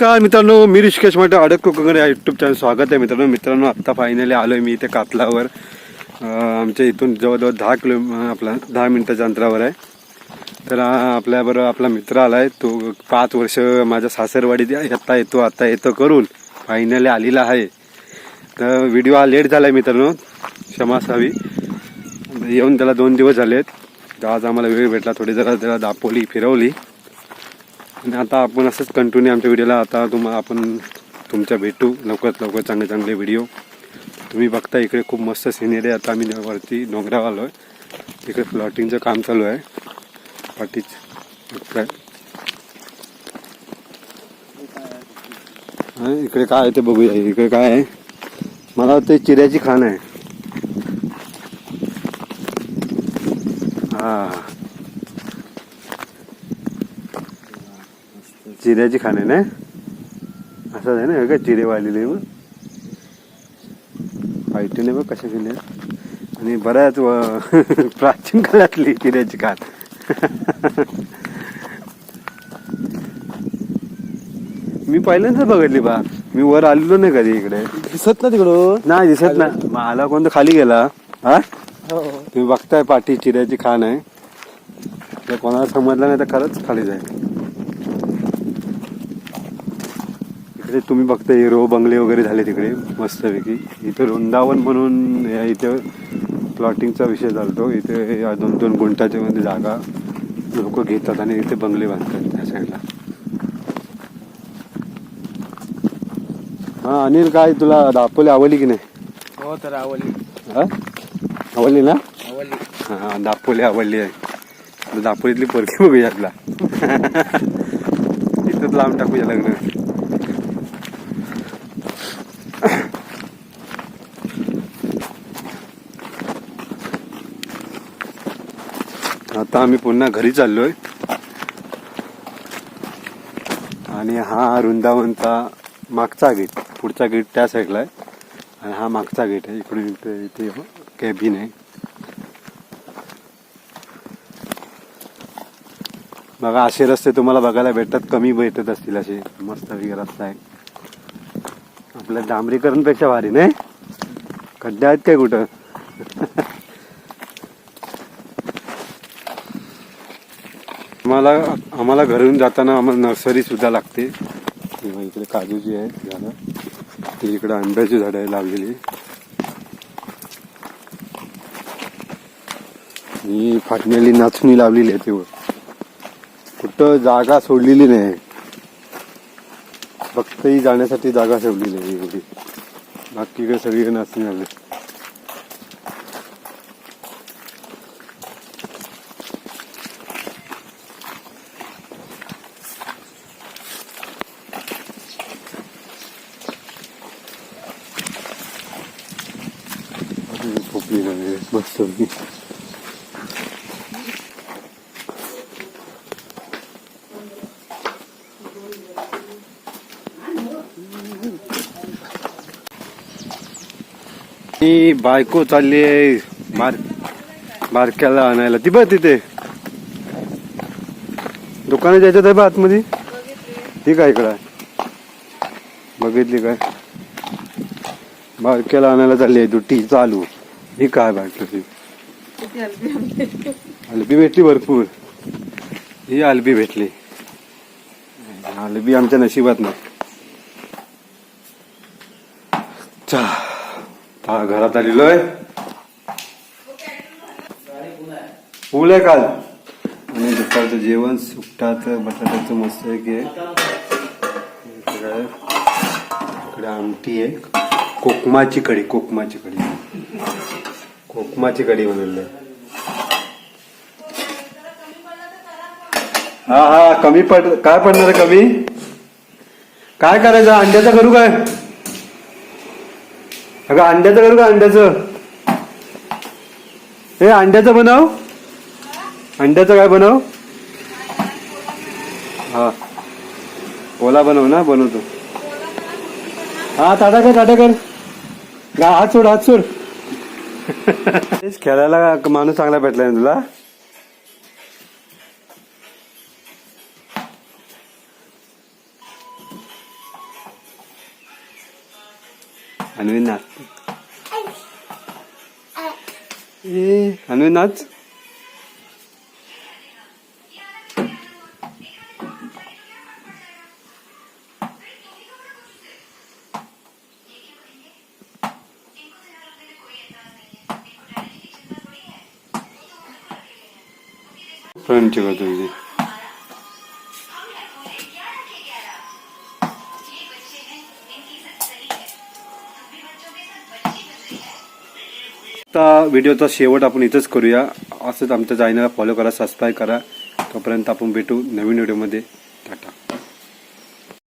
नमस्कार मित्रांनो मी ऋषिकेश માટે अडक कोकण या युट्यूब चॅनल स्वागत आहे. मित्रांनो मित्रांनो आत्ता फायनली आलो आहे मी इथे कातलावर. आमच्या इथून जवळजवळ दहा किलो आपला दहा मिनिटाच्या अंतरावर आहे. तर आपल्याबरोबर आपला मित्र आला आहे तो पाच वर्ष माझ्या सासरवाडीत आत्ता येतो आत्ता येतो करून फायनली आलेला आहे. तर व्हिडिओ हा लेट झाला आहे मित्रांनो क्षमासावी येऊन त्याला दोन दिवस झालेत. आज आम्हाला वेळ भेटला. थोडी जरा जरा दापोली फिरवली. आणि आता आपण असंच कंटिन्यू आमच्या व्हिडिओला आता तुम्हाला आपण तुमच्या भेटू. लवकरात लवकर चांगले चांगले व्हिडिओ तुम्ही बघता इकडे खूप मस्त सिनेरी आता आम्ही वरती डोंगरावर आलो आहे इकडे प्लॉटिंगचं काम चालू आहे. पाठीच इकडे इकडे काय आहे ते बघूया. इकडे काय आहे? मला वाटतं चिऱ्याची खाण आहे. हा. चिऱ्याची खाणे ना असं आहे ना काय चिरे वाढलेले मग फायटीने बघ कशा केल्या. आणि बऱ्याच प्राचीन काळातली चिऱ्याची खाण मी पहिल्यांदाच बघितली बा. मी वर आलेलो नाही कधी इकडे. दिसत ना तिकडं. नाही दिसत ना मला कोणतं खाली गेला. हा? हो. तुम्ही बघताय पाठी चिऱ्याची खाण आहे. जर कोणाला समजलं नाही तर खरंच खाली जाईल. इकडे तुम्ही बघता हिरो बंगले वगैरे झाले तिकडे मस्तपैकी. इथे वृंदावन म्हणून या इथे प्लॉटिंगचा विषय चालतो. इथे या दोन दोन गुंठाच्या मध्ये जागा लोक घेतात आणि इथे बंगले बांधतात त्या साईडला हा अनिल काय तुला दापोली आवडली की नाही? हो तर आवडली हा? आवडली ना? आवडली हा दापोली आवडली आहे. दापोलीतली पोरगी बघूया आपला. इथंच लांब टाकूया लग्न. आता आम्ही पुन्हा घरी चाललोय. आणि हा वृंदावनचा मागचा गेट पुढचा गेट त्या साईडला आहे. आणि हा मागचा गेट आहे इकडून इथे इथे कॅबिन आहे. बघा असे रस्ते तुम्हाला बघायला भेटतात कमी भेटत असतील असे. मस्त वगैरे रस्ता आहे. आपल्या डांबरीकरणपेक्षा भारी नाही? खड्डे आहेत काय कुठं? आम्हाला आम्हाला घरून जाताना आम्हाला नर्सरी सुद्धा लागते. किंवा इकडे काजूची आहे झाडं. ती इकडे आंब्याची झाडं आहे लावलेली. मी फाटण्याली नाचणी लावलेली आहे तेव्हा. कुठं जागा सोडलेली नाही. फक्त ही जाण्यासाठी जागा सोडलेली आहे एवढी. बाकी काय सगळीकडे नाचणी झाले खोपली झाली मस्त मी बायको चालली आहे बार बारक्याला आणायला. ती बघ तिथे. दुकानात जायचं आहे बा आतमध्ये. ती काय इकडं बघितली काय? बारक्याला आणायला चालली आहे दुटी चालू. ही काय बायको ती अलबी भेटली भरपूर. ही अलबी भेटली. अलबी आमच्या नशिबात नाही. चा घरात आलेलो आहे. आहे काल. आणि दुपारचं जेवण सुकटाचं बटाट्याचं मस्त आहे. की इकडे आमटी आहे. कोकमाची कढी कोकमाची कढी. कोकमाची कढी बनवली हा हा कमी पड काय पडणार कमी? काय करायचं अंड्याचं करू काय? अगं अंड्याचं करू का अंड्याचं? हे अंड्याचं बनव. अंड्याचं काय बनव? हा. ओला बनव ना बनवतो. हा टाटा कर टाटा कर. हात सोड हात सोड. खेळायला माणूस चांगला भेटलाय तुला? अन्वी नाच ए अन्वी नाच फ्रेंडची का आता व्हिडिओचा शेवट आपण इथंच करूया असंच आमच्या चॅनलला फॉलो करा सबस्क्राईब करा तोपर्यंत आपण भेटू नवीन व्हिडिओमध्ये टाटा